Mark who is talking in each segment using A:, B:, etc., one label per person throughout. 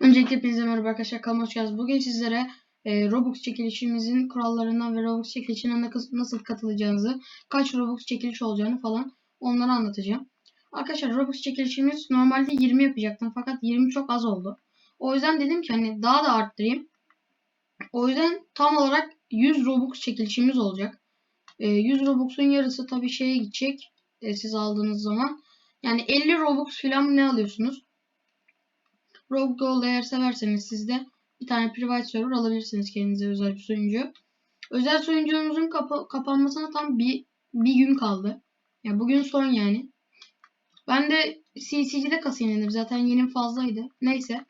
A: Öncelikle hepinize merhaba arkadaşlar kanalıma hoş geldiniz. Bugün sizlere e, Robux çekilişimizin kurallarından ve Robux çekilişine na- nasıl katılacağınızı, kaç Robux çekiliş olacağını falan onları anlatacağım. Arkadaşlar Robux çekilişimiz normalde 20 yapacaktım fakat 20 çok az oldu. O yüzden dedim ki hani daha da arttırayım. O yüzden tam olarak 100 Robux çekilişimiz olacak. E, 100 Robux'un yarısı tabii şeye gidecek e, siz aldığınız zaman. Yani 50 Robux falan ne alıyorsunuz? Rogue Gold eğer severseniz siz de bir tane private server alabilirsiniz kendinize özel bir sunucu. Özel sunucunuzun kapa- kapanmasına tam bir, bir gün kaldı. Ya bugün son yani. Ben de CC'de kasayım. Zaten yenim fazlaydı. Neyse.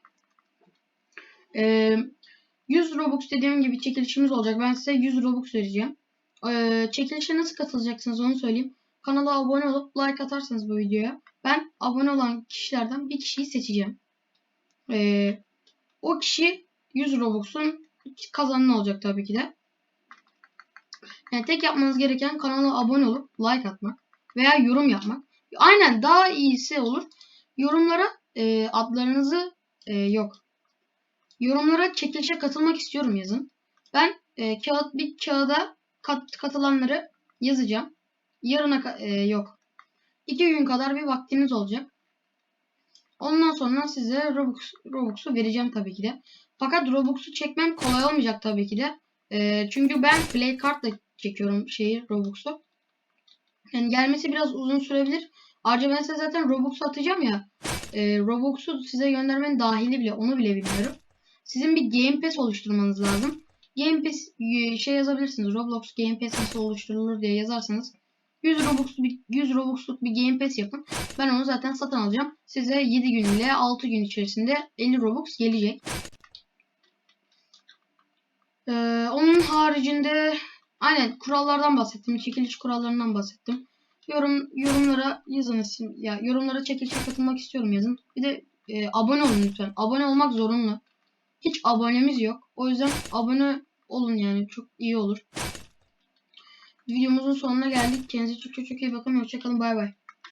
A: Ee, 100 Robux dediğim gibi çekilişimiz olacak. Ben size 100 Robux vereceğim. Ee, çekilişe nasıl katılacaksınız onu söyleyeyim. Kanala abone olup like atarsanız bu videoya ben abone olan kişilerden bir kişiyi seçeceğim. Ee, o kişi 100 Robux'un kazananı olacak tabii ki de. Yani tek yapmanız gereken kanala abone olup like atmak veya yorum yapmak. Aynen daha iyisi olur. Yorumlara e, adlarınızı e, yok. Yorumlara çekilişe katılmak istiyorum yazın. Ben e, kağıt bir kağıda kat, katılanları yazacağım. Yarına e, yok. İki gün kadar bir vaktiniz olacak. Ondan sonra size Robux, Robux'u vereceğim tabii ki de. Fakat Robux'u çekmem kolay olmayacak tabii ki de. Ee, çünkü ben Play Card'la çekiyorum şeyi Robux'u. Yani gelmesi biraz uzun sürebilir. Ayrıca ben size zaten Robux'u atacağım ya. E, Robux'u size göndermenin dahili bile onu bile bilmiyorum. Sizin bir Game Pass oluşturmanız lazım. Game Pass e, şey yazabilirsiniz. Roblox Game Pass nasıl oluşturulur diye yazarsanız 100 Robux'luk bir, 100 Robux'luk bir Game Pass yapın. Ben onu zaten satın alacağım. Size 7 gün ile 6 gün içerisinde 50 Robux gelecek. Ee, onun haricinde aynen kurallardan bahsettim. Çekiliş kurallarından bahsettim. Yorum yorumlara yazın isim ya yorumlara çekilişe katılmak istiyorum yazın. Bir de e, abone olun lütfen. Abone olmak zorunlu. Hiç abonemiz yok. O yüzden abone olun yani çok iyi olur. Videomuzun sonuna geldik. Kendinize çok çok çok iyi bakın. Hoşçakalın. Bay bay.